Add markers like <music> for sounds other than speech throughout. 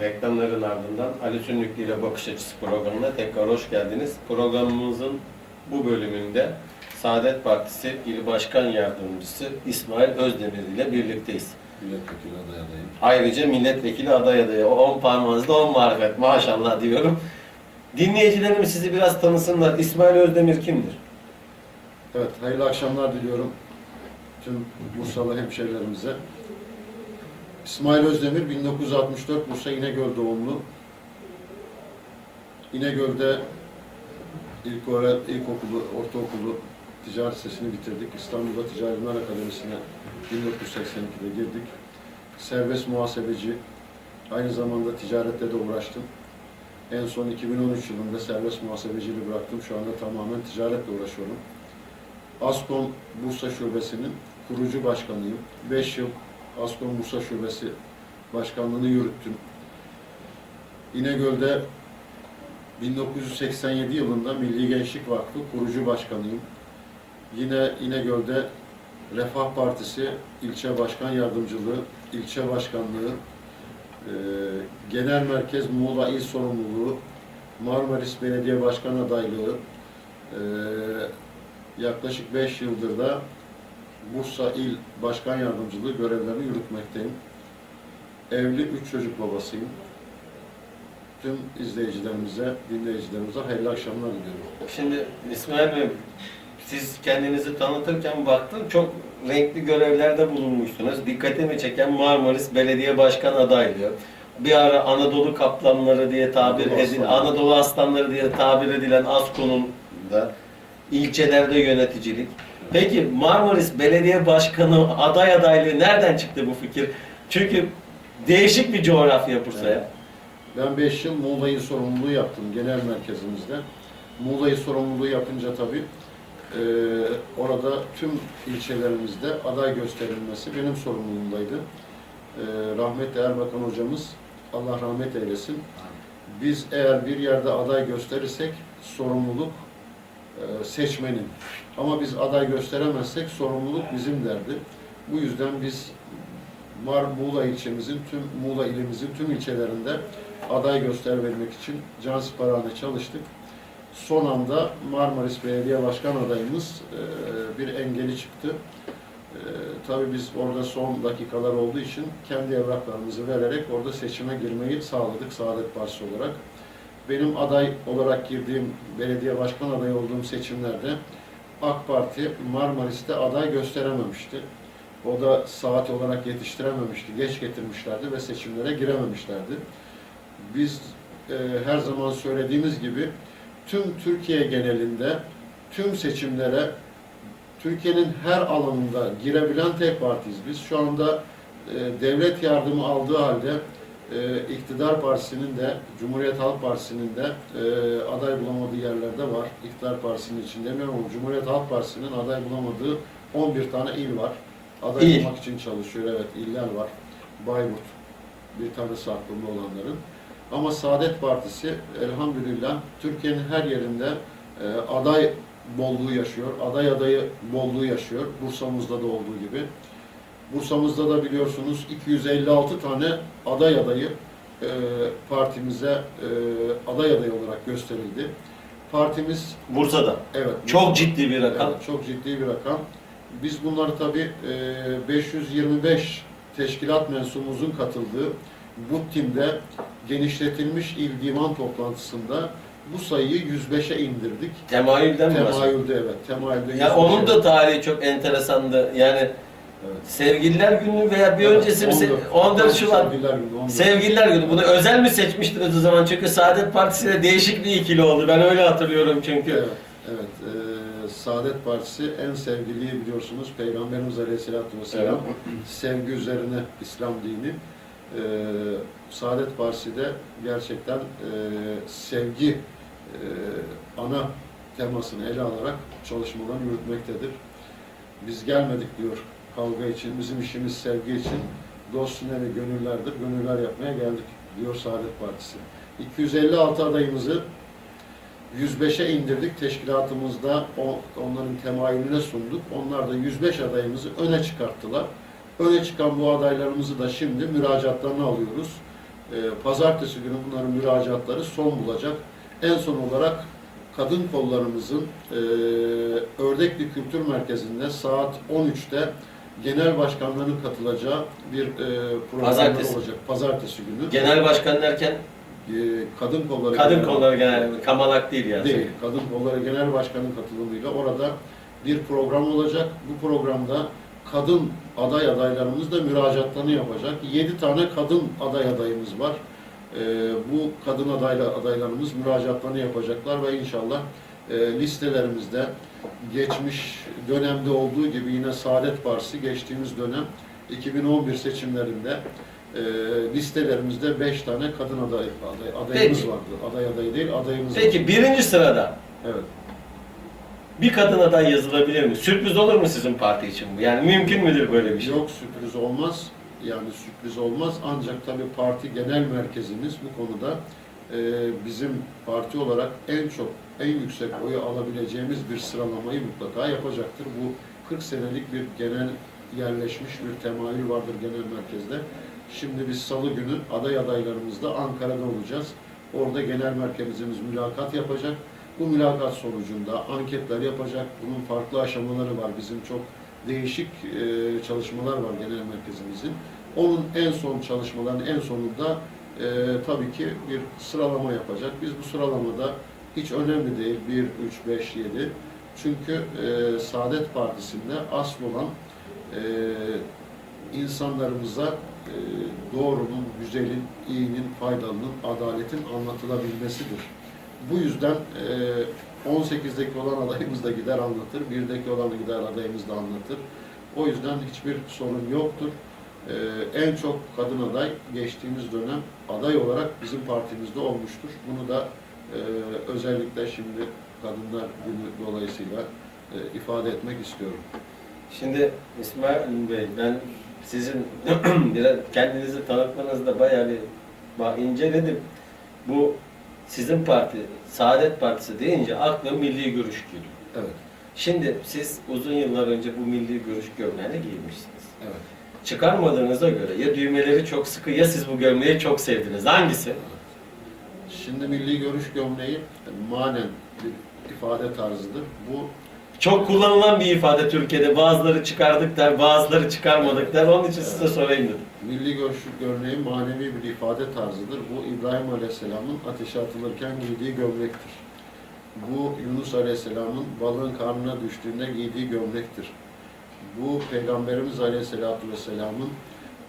Reklamların ardından Ali Sünnüklü ile Bakış Açısı programına tekrar hoş geldiniz. Programımızın bu bölümünde Saadet Partisi İl Başkan Yardımcısı İsmail Özdemir ile birlikteyiz. Milletvekili aday adayım. Ayrıca milletvekili aday adayı. O on parmağınızda on marifet maşallah diyorum. Dinleyicilerimiz sizi biraz tanısınlar. İsmail Özdemir kimdir? Evet, hayırlı akşamlar diliyorum tüm Bursalı hemşehrilerimize. İsmail Özdemir, 1964 Bursa İnegöl doğumlu. İnegöl'de ilk ilkokulu, ortaokulu ticaret lisesini bitirdik. İstanbul'da Ticari Ünvan Akademisi'ne 1982'de girdik. Serbest muhasebeci, aynı zamanda ticarette de uğraştım. En son 2013 yılında serbest muhasebeciliği bıraktım. Şu anda tamamen ticaretle uğraşıyorum. Askom Bursa Şubesi'nin kurucu başkanıyım. 5 yıl Askom Bursa Şubesi başkanlığını yürüttüm. İnegöl'de 1987 yılında Milli Gençlik Vakfı kurucu başkanıyım. Yine İnegöl'de Refah Partisi ilçe başkan yardımcılığı, ilçe başkanlığı, e, genel merkez Muğla İl Sorumluluğu, Marmaris Belediye Başkan adaylığı, e, yaklaşık 5 yıldır da Bursa İl Başkan Yardımcılığı görevlerini yürütmekteyim. Evli 3 çocuk babasıyım. Tüm izleyicilerimize, dinleyicilerimize hayırlı akşamlar diliyorum. Şimdi İsmail Bey, siz kendinizi tanıtırken baktım çok renkli görevlerde bulunmuşsunuz. Dikkatimi çeken Marmaris Belediye Başkan adaylığı. Bir ara Anadolu Kaplanları diye tabir Anadolu edil, Aslanları. Anadolu Aslanları diye tabir edilen ASKO'nun da ilçelerde yöneticilik. Peki Marmaris Belediye Başkanı aday adaylığı nereden çıktı bu fikir? Çünkü değişik bir coğrafya Bursa'ya. Evet. Ben 5 yıl Muğla İl sorumluluğu yaptım genel merkezimizde. Muğla İl sorumluluğu yapınca tabii e, orada tüm ilçelerimizde aday gösterilmesi benim sorumluluğumdaydı. E, rahmetli Erbakan hocamız Allah rahmet eylesin. Biz eğer bir yerde aday gösterirsek sorumluluk seçmenin. Ama biz aday gösteremezsek sorumluluk bizim derdi. Bu yüzden biz Mar Muğla ilçemizin tüm Muğla ilimizin tüm ilçelerinde aday göstermek için cansiparane çalıştık. Son anda Marmaris Belediye Başkan adayımız e, bir engeli çıktı. E, tabii biz orada son dakikalar olduğu için kendi evraklarımızı vererek orada seçime girmeyi sağladık Saadet Partisi olarak. Benim aday olarak girdiğim belediye başkan adayı olduğum seçimlerde AK Parti Marmaris'te aday gösterememişti. O da saat olarak yetiştirememişti. Geç getirmişlerdi ve seçimlere girememişlerdi. Biz e, her zaman söylediğimiz gibi tüm Türkiye genelinde tüm seçimlere Türkiye'nin her alanında girebilen tek partiyiz. Biz şu anda e, devlet yardımı aldığı halde e, iktidar partisinin de Cumhuriyet Halk Partisi'nin de e, aday bulamadığı yerlerde var. İktidar partisinin için demiyorum ama Cumhuriyet Halk Partisi'nin aday bulamadığı 11 tane il var. Aday İl. bulmak için çalışıyor. Evet iller var. Bayburt bir tanesi aklımda olanların. Ama Saadet Partisi elhamdülillah Türkiye'nin her yerinde e, aday bolluğu yaşıyor. Aday adayı bolluğu yaşıyor. Bursa'mızda da olduğu gibi. Bursa'mızda da biliyorsunuz 256 tane aday adayı e, partimize e, aday adayı olarak gösterildi. Partimiz Bursa'da. evet Çok ciddi bir rakam. Evet, çok ciddi bir rakam. Biz bunları tabii e, 525 teşkilat mensubumuzun katıldığı bu timde genişletilmiş il divan toplantısında bu sayıyı 105'e indirdik. Temayülden mi? Temayülde evet, temayülde Ya 105'e. onun da tarihi çok enteresandı. Yani Evet. Sevgililer Günü veya bir Evet, öncesi mi? Se- 14 14 Şubat. Sevgililer Günü, 14. Sevgililer Günü. Bunu özel mi seçmiştiniz o zaman? Çünkü Saadet Partisi ile değişik bir ikili oldu. Ben öyle hatırlıyorum çünkü. Evet, evet. Ee, Saadet Partisi en sevgiliyi biliyorsunuz Peygamberimiz Aleyhisselatü Vesselam sevgi üzerine İslam dini. Ee, Saadet Partisi de gerçekten e, sevgi e, ana temasını ele alarak çalışmalarını yürütmektedir. Biz gelmedik diyor kavga için, bizim işimiz sevgi için. Dostun evi gönüllerdir, gönüller yapmaya geldik diyor Saadet Partisi. 256 adayımızı 105'e indirdik teşkilatımızda onların temayülüne sunduk. Onlar da 105 adayımızı öne çıkarttılar. Öne çıkan bu adaylarımızı da şimdi müracaatlarını alıyoruz. E, pazartesi günü bunların müracaatları son bulacak. En son olarak kadın kollarımızın e, Ördekli Kültür Merkezi'nde saat 13'te genel başkanların katılacağı bir e, Pazartesi. olacak. Pazartesi günü. Genel başkan derken E, kadın kolları kadın genel- kolları genel, kamalak değil yani. değil. Kadın Kolları Genel Başkanı'nın katılımıyla orada bir program olacak. Bu programda kadın aday adaylarımız da müracaatlarını yapacak. 7 tane kadın aday adayımız var. Ee, bu kadın adayla adaylarımız müracaatlarını yapacaklar ve inşallah e, listelerimizde geçmiş dönemde olduğu gibi yine Saadet Partisi geçtiğimiz dönem 2011 seçimlerinde e, listelerimizde 5 tane kadın aday, aday adayımız Peki. vardı. Aday adayı değil, adayımız. Peki birinci sırada Evet. bir kadın aday yazılabilir mi? Sürpriz olur mu sizin parti için bu? Yani mümkün müdür böyle bir şey? Yok sürpriz olmaz. Yani sürpriz olmaz. Ancak tabii parti genel merkezimiz bu konuda e, bizim parti olarak en çok, en yüksek oyu alabileceğimiz bir sıralamayı mutlaka yapacaktır. Bu 40 senelik bir genel yerleşmiş bir temayül vardır genel merkezde. Şimdi biz salı günü aday adaylarımızla Ankara'da olacağız. Orada genel merkezimiz mülakat yapacak. Bu mülakat sonucunda anketler yapacak. Bunun farklı aşamaları var. Bizim çok değişik e, çalışmalar var genel merkezimizin. Onun en son çalışmaların en sonunda e, tabii ki bir sıralama yapacak. Biz bu sıralamada hiç önemli değil 1, 3, 5, 7. Çünkü e, Saadet Partisi'nde asıl olan e, insanlarımıza e, doğrunun, güzelin, iyinin, faydalının, adaletin anlatılabilmesidir. Bu yüzden e, 18'deki olan adayımız da gider anlatır, 1'deki olan gider adayımız da anlatır. O yüzden hiçbir sorun yoktur. E, en çok kadın aday geçtiğimiz dönem aday olarak bizim partimizde olmuştur. Bunu da e, özellikle şimdi Kadınlar Günü dolayısıyla e, ifade etmek istiyorum. Şimdi İsmail Bey ben sizin <clears throat> biraz kendinizi tanıtmanızda bayağı bir bak inceledim. Bu sizin parti, Saadet Partisi deyince aklıma milli görüş geliyor. Evet, Şimdi siz uzun yıllar önce bu milli görüş gömleğini giymişsiniz. evet. Çıkarmadığınıza göre ya düğmeleri çok sıkı ya siz bu gömleği çok sevdiniz. Hangisi? Şimdi milli görüş gömleği manen bir ifade tarzıdır. Bu Çok kullanılan bir ifade Türkiye'de. Bazıları çıkardık der, bazıları çıkarmadık der. Onun için size sorayım dedim. milli görüş gömleği manevi bir ifade tarzıdır. Bu İbrahim Aleyhisselam'ın ateşe atılırken giydiği gömlektir. Bu Yunus Aleyhisselam'ın balığın karnına düştüğünde giydiği gömlektir. Bu Peygamberimiz Aleyhisselatü Vesselam'ın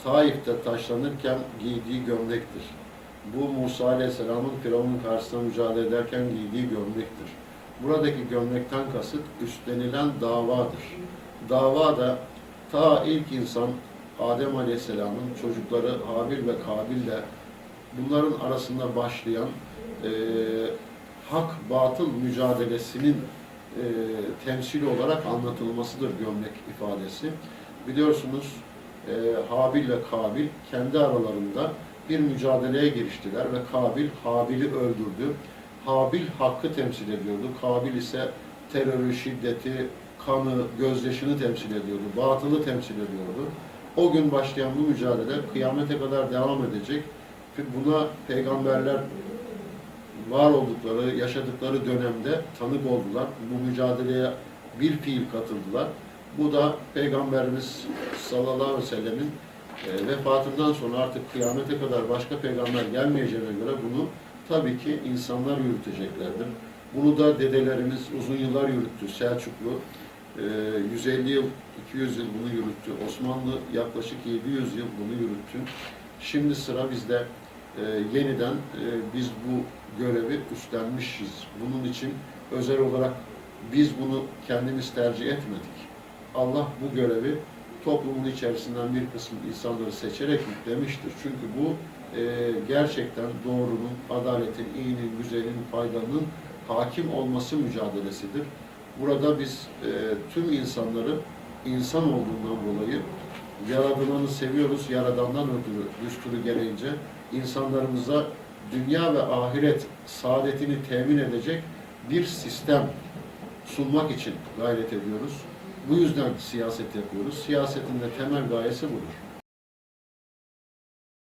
Taif'te taşlanırken giydiği gömlektir. Bu Musa Aleyhisselam'ın Firavun'un karşısında mücadele ederken giydiği gömlektir. Buradaki gömlekten kasıt üstlenilen davadır. Dava da ta ilk insan Adem Aleyhisselam'ın çocukları Habil ve Kabil'le bunların arasında başlayan eee hak batıl mücadelesinin eee temsili olarak anlatılmasıdır gömlek ifadesi. Biliyorsunuz eee Habil ve Kabil kendi aralarında bir mücadeleye giriştiler ve Kabil Habil'i öldürdü. Habil hakkı temsil ediyordu. Kabil ise terörü, şiddeti, kanı, gözyaşını temsil ediyordu. Batılı temsil ediyordu. O gün başlayan bu mücadele kıyamete kadar devam edecek. Buna peygamberler var oldukları, yaşadıkları dönemde tanık oldular. Bu mücadeleye bir fiil katıldılar. Bu da Peygamberimiz sallallahu aleyhi ve sellemin e, vefatından sonra artık kıyamete kadar başka peygamber gelmeyeceğine göre bunu tabii ki insanlar yürüteceklerdir. Bunu da dedelerimiz uzun yıllar yürüttü. Selçuklu e, 150 yıl, 200 yıl bunu yürüttü. Osmanlı yaklaşık 700 yıl bunu yürüttü. Şimdi sıra bizde e, yeniden e, biz bu görevi üstlenmişiz. Bunun için özel olarak biz bunu kendimiz tercih etmedik. Allah bu görevi toplumun içerisinden bir kısım insanları seçerek yüklemiştir. Çünkü bu e, gerçekten doğrunun, adaletin, iyinin, güzelin, faydanın hakim olması mücadelesidir. Burada biz e, tüm insanları insan olduğundan dolayı yaradılanı seviyoruz, yaradandan ötürü düsturu gereğince insanlarımıza dünya ve ahiret saadetini temin edecek bir sistem sunmak için gayret ediyoruz. Bu yüzden siyaset yapıyoruz. Siyasetin de temel gayesi budur.